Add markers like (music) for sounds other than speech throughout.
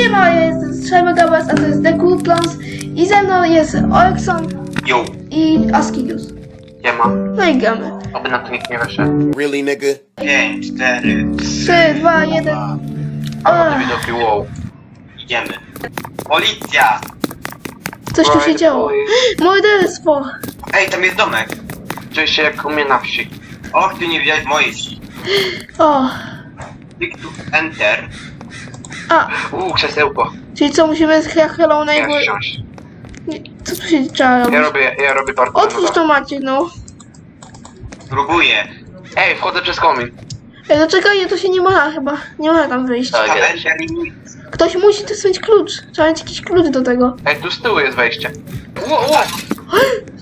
Siema, ja jestem Strzelmy Gabas, a to jest The Cool Clowns i ze mną jest Olekson Yo, i Askidius. nie ma. No i gramy. Oby na to nikt nie wyszedł. Really, nigga? 5, 4, 3, 2, 1. A Ach. potem widoki wow. Idziemy. Policja! Coś tu się działo. Morderstwo! Ej, tam jest domek. Czuję się jak u mnie na wsi. Och, ty nie widziałeś mojej wsi. O, Klik tu enter. A, Uuu, krzesełko. czyli co, musimy z Hello jego... wsiąść. Nie, Co tu się trzeba robić? Ja robię, ja robię parkour. Otwórz to Maciek, no. Próbuję. Ej, wchodzę przez komin. Ej, no czekaj, nie, to się nie ma chyba. Nie ma tam wyjść. Tak. Tak. Ktoś musi tu mieć klucz. Trzeba mieć jakiś klucz do tego. Ej, tu z tyłu jest wejście. Wow, wow.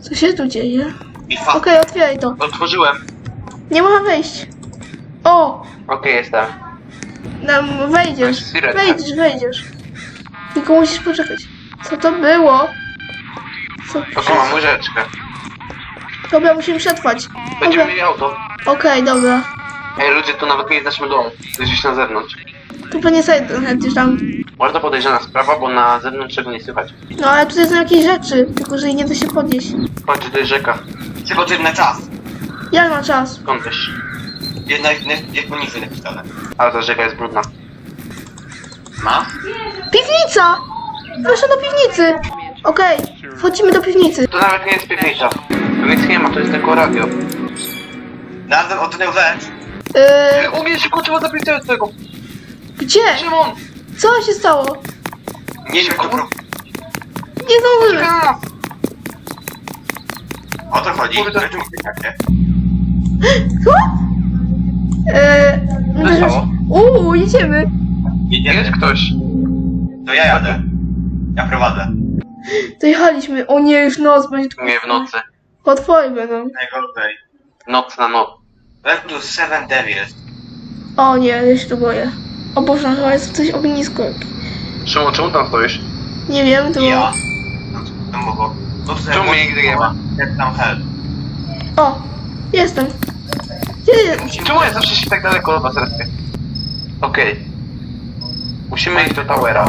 Co się tu dzieje? I fa. Okej, otwieraj to. Otworzyłem. Nie można wejść. O, Okej, jestem. Tam wejdziesz, wejdziesz, wejdziesz. Tylko musisz poczekać. Co to było? Co? Oto mam łyżeczkę. Dobra, musimy przetrwać. Będziemy Dobra. mieli auto. Okej, dobra. Ej, ludzie, tu nawet nie jest naszym domu. To jest gdzieś na zewnątrz. Tu pewnie sobie gdzieś tam. Bardzo podejrzana sprawa, bo na zewnątrz czego nie słychać. No ale tutaj są jakieś rzeczy, tylko że nie da się podnieść. Patrz, to jest rzeka. Czy potrzebny czas? Jak ma czas? Skąd też? Jedna jest poniżej napisane. Ale ta rzeka jest brudna. Ma? Piwnica! Proszę do piwnicy! Okej, wchodzimy do piwnicy. To nawet nie jest piwnica. Piwnicy nie ma, to jest tylko radio. Znalazłem odtynę rzecz. Yy, O nie, szybko trzeba zapić tego. gdzie? Szymon! Co się stało? Nie wiem, pro... Nie zdążymy. A! O to chodzi. Kurde. Co? Co się stało? Uuu, jedziemy. Jedziemy. Jest ktoś. To ja jadę. Ja prowadzę. Dojechaliśmy. O nie, już noc będzie tu. Nie w nocy. Potwory będą. Najgorzej. Noc na noc. Jak tu Seven Devils. O nie, ja się tu boję. O Boże, chyba jest coś ognisko. Szymon, czemu tam stoisz? Nie wiem, to... Ja. Tam mogło. To Czemu mnie nigdy nie ma? Jak tam help. O, jestem. Gdzie? Czemu ja zawsze się tak daleko od was respię? Okej. Musimy iść do Towera.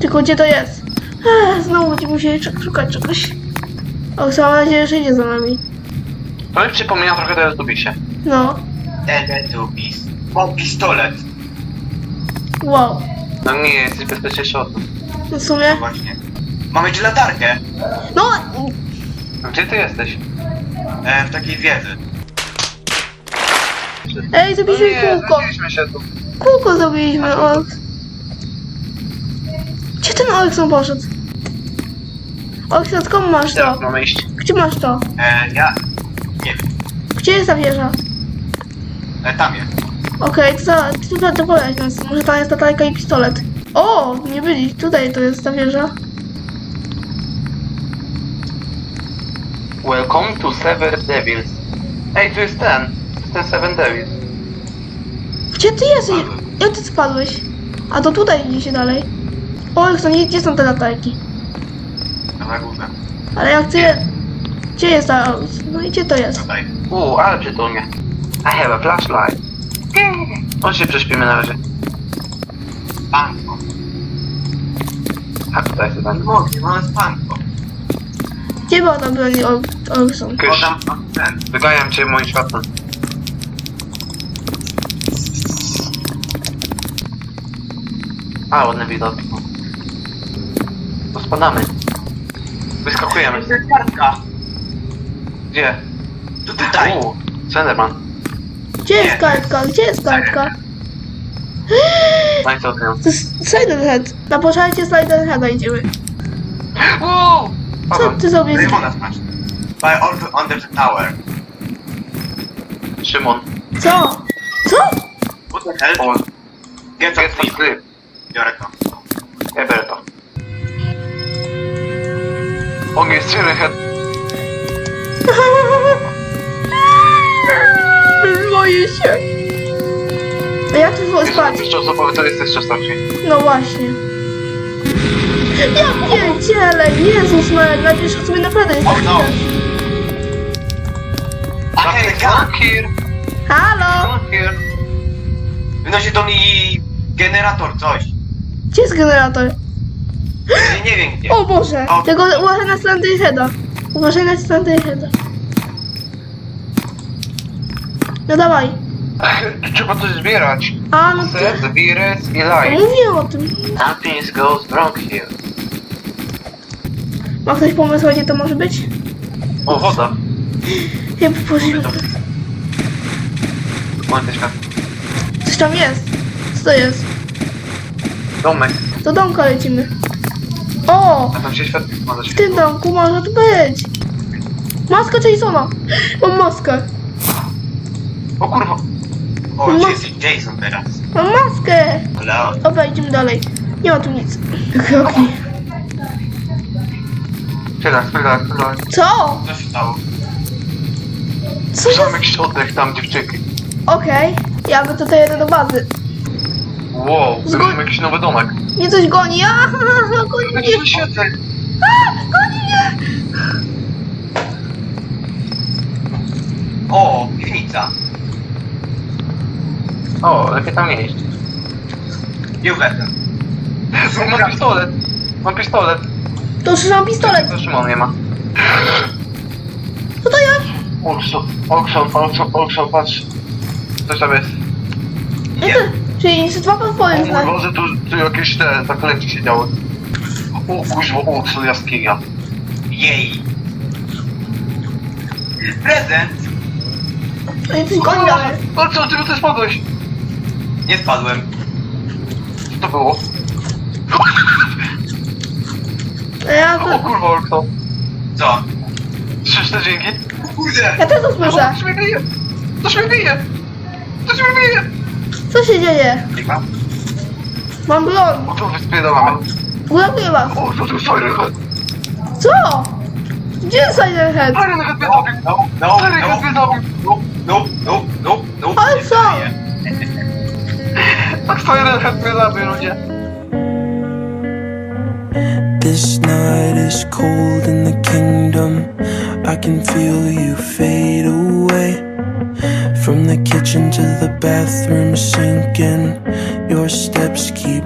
Tylko gdzie to jest? Ech, znowu będziemy musieli sz- szukać czegoś. O, mam nadzieję, że idzie za nami. To mi przypomina trochę teraz Dubisie. No, Teletubbies. Mam pistolet. wow. No nie, jesteś bezpieczniejszy od nas. No w sumie... Właśnie. Mamy ci latarkę. No, Gdzie ty jesteś? E, w takiej wieży. Ej, No zrobiliśmy nie, kółko. zabiliśmy się tu. Kółko zrobiliśmy, o. Gdzie ten Olekson poszedł? Olekson, skąd masz Teraz to? mamy iść. Gdzie masz to? E, ja... Nie wiem. Gdzie jest ta wieża? E, tam jest. Okej, to, za- to, powiedz nas. Może tam jest latarka i pistolet. O, nie byli. Tutaj to jest ta wieża. Welcome to Seven Devils. Ej, tu jest ten. To ten Seven Devils. Gdzie ty jesteś? Jak ty spadłeś? A to tutaj idzie się dalej. O, jak są, gdzie są te latarki? Tam na górze. Ale jak ty... Gdzie jest ta... No i gdzie to jest? Tutaj. Uuu, ale przytulnie. I have a flashlight. On się prześpimy na razie. Panko. A tutaj jest ten. Mogę, mamy spanko. Gdzie była ta broń Ol- Olekson? O, Kysz. ten. Wyganiam cię moim światłem. A, ładny widok. To spadamy. Wyskakujemy. To jest kartka. Gdzie? Tu tutaj. Uuu, Slenderman. Gdzie jest kartka? Gdzie jest kartka? Co z nią? To jest Sliderhead. Na poczarcie Sliderheada idziemy. Uuu! Co ty zrobisz? Rymona smash. By all under the tower. Szymon. Co? Co? What the hell? O, Get get some sleep. Biorę to. Ja biorę to. On jest Slenderhead. (laughs) Boję się. A jak tu było spać? Jeszcze osobowy to jesteś częstotnie. No właśnie. Ja pierdzielę, Jezus Maria, najpierw sobie naprawdę jest Oh no. I have a gun. here. Halo? Here. Wynosi do niej generator, coś. Gdzie jest generator? Nie, nie wiem gdzie. O Boże! O. Tego uważaj na Slenderheada. Uważaj na Slenderheada. No dawaj. Trzeba coś zbierać. A, no to... Set, virus i light. mówiłem o tym. Nothing goes wrong here. Ma ktoś pomysł, gdzie to może być? O, woda. Mamy świat. Coś tam jest. Co to jest? Domek. Do domka lecimy. O! A tam się świat ma W tym domku może tu być. Maska Jasona. Mam maskę. O kurwa. O, gdzie jest Jason teraz? Mam maskę. Leon. Dobra, idziemy dalej. Nie ma tu nic. Kroki. Chwila, chwila, chwila. Co? Co się stało? Co się... Jakiś oddech tam, dziewczynki. Okej. Ja go tutaj jedę do bazy. Wow, mamy jakiś nowy domek. Mnie coś goni. A, (laughs) goni mnie. Jakiś świecek. A, goni mnie. O, piwnica. O, lepiej tam nie iść. Wezmę. Mam pistolet. Mam pistolet. To już mam pistolet. To Szymon nie ma. Co to jest? Olkson, Olkson, Olkson, Olkson, patrz. Coś tam jest. Nie. To- Czyli jeszcze dwa potwory O znać. Boże, tu, tu jakieś te zaklęcie się działy. O kuźwa, Olkson, jaskinia. Jej. Prezent. Mnie coś goni dalej. Olkson, ty też spadłeś. Nie spadłem. Co to było? Ja, O to, kurwa, Olkson. Co? Trzy, cztery dzięki. Kurde. ja też to słyszę. Coś mnie bije! Coś mnie bije! Coś mnie bije! Co się dzieje? Chyba. Mam broń. O, to wyspierdalamy. Uratuję was. O, to tu Siren Head. Co? Gdzie jest Silent Head? No, Siren Head mnie zabił. no, no, Siren Head mnie zabił. no, no, no, no, no. Ale co? Tak Siren Head mnie zabił, ludzie. This night is cold in the kingdom. I can feel you From the kitchen to the bathroom sinking. Your steps keep